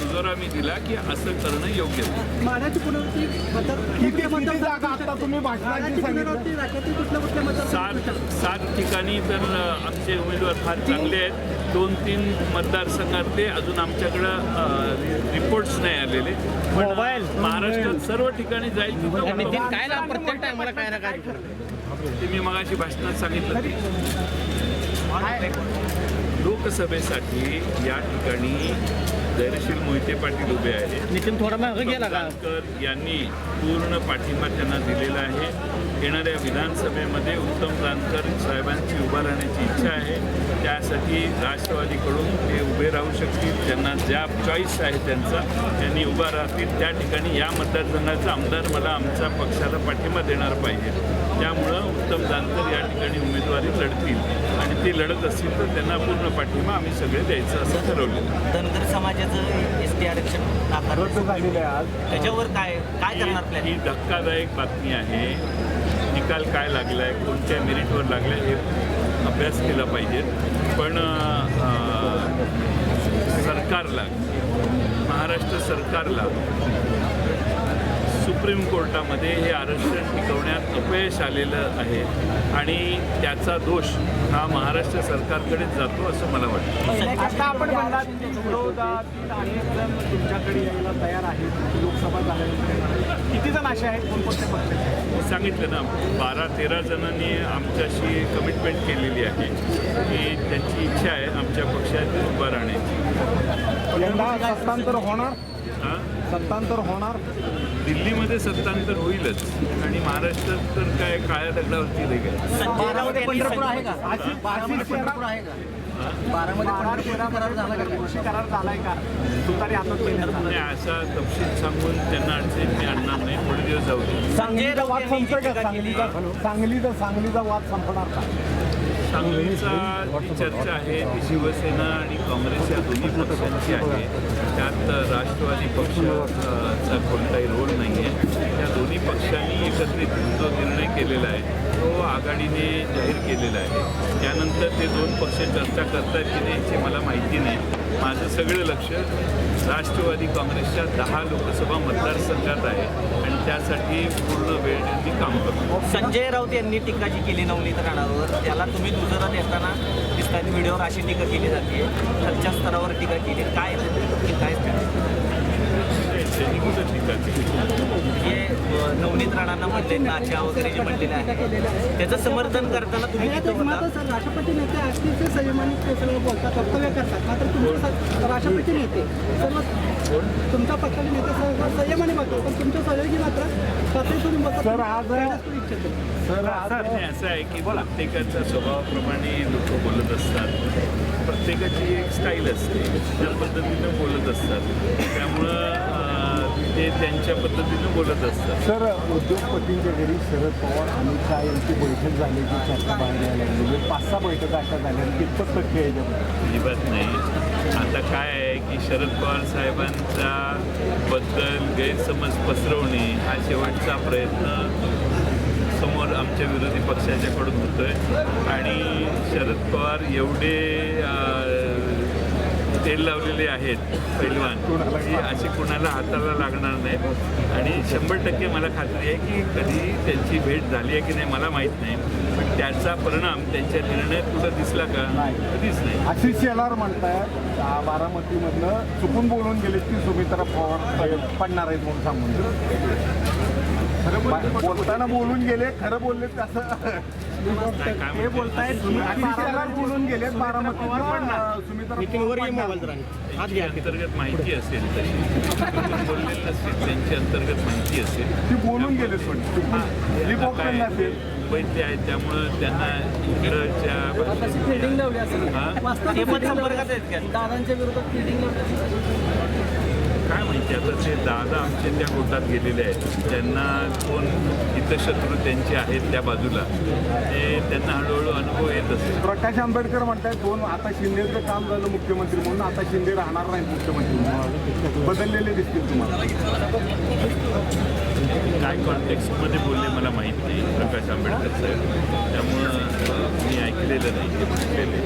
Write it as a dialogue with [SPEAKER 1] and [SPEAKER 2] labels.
[SPEAKER 1] दुजोरा मी दिला की असं करणं योग्य नाही.
[SPEAKER 2] माढ्याची पुनरावृत्ती मतदार
[SPEAKER 3] किती किती जागा आता तुम्ही भाषणात
[SPEAKER 2] माढ्याची
[SPEAKER 3] सांगितलं?
[SPEAKER 2] पुनरावृत्ती राज्यातील कुठल्या कुठल्या मतदार
[SPEAKER 1] सात सात ठिकाणी तर अ, आमचे उमेदवार फार चांगले आहेत. दोन तीन मतदारसंघातले. अजून आमच्याकडं रिपोर्ट्स नाही आलेले. पण, अ,
[SPEAKER 4] मोबाईल.
[SPEAKER 1] महाराष्ट्रात सर्व ठिकाणी जाईल तिथं
[SPEAKER 4] नितीन काय ना प्रत्येक टायमाला काय ना काय
[SPEAKER 1] ते मी मगाशी भाषणात सांगितलं ते. लोकसभेसाठी या ठिकाणी धैर्यशील मोहिते पाटील उभे आहेत.
[SPEAKER 4] नितीन थोडा मागं गेला का
[SPEAKER 1] यांनी पूर्ण पाठिंबा त्यांना दिलेला आहे. येणाऱ्या विधानसभेमध्ये उत्तम जानकर साहेबांची उभा राहण्याची इच्छा आहे. त्यासाठी राष्ट्रवादीकडून ते उभे राहू शकतील. त्यांना ज्या चॉईस आहे त्यांचा त्यांनी उभा राहतील. त्या ठिकाणी या मतदारसंघाचा आमदार मला आमच्या पक्षाला पाठिंबा देणार पाहिजे. त्यामुळं उत्तम जानकर या ठिकाणी उमेदवारी लढतील. आणि ते लढत असतील तर त्यांना पूर्ण पाठिंबा आम्ही सगळे द्यायचं असं ठरवलेलं आहे.
[SPEAKER 5] धनगर समाजाचं एस टी आरक्षण नाकारलं.
[SPEAKER 3] रद्द झालेलं आहे आज.
[SPEAKER 5] त्याच्यावर काय काय करणार
[SPEAKER 1] ही
[SPEAKER 5] प्लॅन
[SPEAKER 1] ही धक्कादायक बातमी आहे. निकाल काय लागला आहे कोणत्या मेरिटवर लागला आहे हे अभ्यास केला पाहिजे. पण अं, सरकारला महाराष्ट्र सरकारला सुप्रीम कोर्टामध्ये हे आरक्षण टिकवण्यात अपयश आलेलं आहे आणि त्याचा दोष हा महाराष्ट्र सरकारकडेच जातो असं मला वाटतं.
[SPEAKER 3] आता आपण तुमच्याकडे यायला तयार आहेत. लोकसभा किती जण असे आहेत? कोणकोणत्या पक्षाचे
[SPEAKER 1] मी सांगितलं ना बारा तेरा जणांनी आमच्याशी कमिटमेंट केलेली आहे. की त्यांची इच्छा आहे आमच्या पक्षात उभा राहण्याची.
[SPEAKER 3] होणार? सत्तांतर होणार?
[SPEAKER 1] दिल्लीमध्ये सत्तांतर होईलच. आणि महाराष्ट्रात तर काय काळ्या दगडावरती रेग आहे
[SPEAKER 2] पंढरपूर का?
[SPEAKER 3] अशी बारामती
[SPEAKER 2] पंढरपूर आहे का?
[SPEAKER 5] बारामध्ये
[SPEAKER 2] करार झाला का?
[SPEAKER 3] कृषी करार झालाय का? तुतारी हातात घेण्यात आला.
[SPEAKER 1] आणि असा तपशील सांगून त्यांना अडचणीत मी आणणार नाही. थोडे दिवस जाऊ दे.
[SPEAKER 3] सांगलीचा वाद संपतोय का? सांगलीचा सांगलीचा सांगलीचा वाद संपणार का?
[SPEAKER 1] सांगलीचा जी चर्चा आहे ती शिवसेना आणि काँग्रेस या दोन्ही पक्षांची आहे. त्यात राष्ट्रवादी पक्षाचा कोणताही रोल नाही आहे त्या दोन्ही पक्षांनी एकत्रित जो निर्णय केलेला आहे तो आघाडीने जाहीर केलेला आहे. त्यानंतर ते दोन पक्ष चर्चा करतात की नाही याची मला माहिती नाही. माझं सगळं लक्ष राष्ट्रवादी काँग्रेसच्या दहा लोकसभा मतदारसंघात आहे आणि त्यासाठी पूर्ण वेळ मी काम करतो.
[SPEAKER 5] संजय राऊत यांनी टीका जी केली नवनीत राणावर त्याला तुम्ही दुजोरा देताना दिसतात व्हिडिओवर अशी टीका केली जाते. खालच्या स्तरावर टीका केली. काय काय
[SPEAKER 1] त्यांनी कुठं टीका केली?
[SPEAKER 5] अ, नवनीत राणांना म्हणले नाच्या वगैरे जे म्हणलेले आहे. त्याचं समर्थन करताना तुम्ही तिथं होता?
[SPEAKER 2] सर राष्ट्रपती नेते असतील ते संयमाने सगळं बोलतात वक्तव्य करतात. मात्र तुमचे स- राष्ट्रपती नेते. सर्व तुमच्या पक्षाचे नेते सर्व संयमाने बघतात पण तुमच्या सहयोगी मात्र बघतात
[SPEAKER 3] सर, आज- सर
[SPEAKER 1] असं आहे की प्रत्येकाच्या स्वभावाप्रमाणे लोक बोलत असतात. प्रत्येकाची एक स्टाईल असते त्या पद्धतीनं बोलत असतात. त्यामुळं ते त्यांच्या पद्धतीनं बोलत असतात.
[SPEAKER 3] सर उद्योगपतींच्या घरी शरद पवार अमित शहा यांची बैठक झाल्याची चर्चा बाहेर यायला म्हणजे पाच सहा बैठका अशा झाल्या कितपत तथ्य आहे
[SPEAKER 1] अजिबात नाही. आता काय आहे की शरद पवार साहेबांचा बद्दल गैरसमज पसरवणे हा शेवटचा प्रयत्न समोर आमच्या विरोधी पक्षाच्याकडून होतोय. आणि शरद पवार एवढे तेल लावलेले आहेत पैलवान. की अशी कुणाला हाताला लागणार नाही आणि शंभर टक्के मला खात्री आहे की कधी त्यांची भेट झाली आहे की नाही मला माहीत नाही. पण त्याचा परिणाम त्यांच्या निर्णयात कुठं दिसला का? कधीच नाही.
[SPEAKER 3] आशिष शेलार म्हणताय बारामतीमधनं चुकून बोलून गेले की सुमित्रा पवार पडणार आहेत म्हणून सांगून. बोलताना बोलून गेले खरं बोलले असं
[SPEAKER 1] काय- काय
[SPEAKER 3] ते बोलतायत आशिष शेलार बोलून गेलेत बारामतीवर सुमित्रा
[SPEAKER 4] मीटिंगवर ये
[SPEAKER 3] पवार
[SPEAKER 4] मोबाईल जरा. हात
[SPEAKER 1] त्यांची
[SPEAKER 4] घ्या.
[SPEAKER 1] अंतर्गत माहिती असेल तशी. नसतील त्यांची अंतर्गत माहिती असेल.
[SPEAKER 3] ती बोलून गेले पण.
[SPEAKER 1] मुंबईतले आहेत त्यामुळं त्यांना इकडच्या हा?
[SPEAKER 2] दादांच्या विरोधात फिल्डिंग लावली असेल.
[SPEAKER 1] काय माहिती आता ते दादा आमचे त्या गोटात गेलेले आहेत त्यांना कोण हितशत्रू त्यांचे आहेत त्या बाजूला ते त्यांना हळूहळू अनुभव येत असेल.
[SPEAKER 3] प्रकाश आंबेडकर म्हणतायत दोन आता शिंदेचं काम झालं मुख्यमंत्री म्हणून आता शिंदे राहणार नाही मुख्यमंत्री म्हणून. बदललेले दिसतील तुम्हाला.
[SPEAKER 1] काय कॉन्टेक्स्टमध्ये बोलले मला माहीत नाही प्रकाश आंबेडकर साहेब. त्यामुळं मी ऐकलेलं नाही ते म्हटलेले.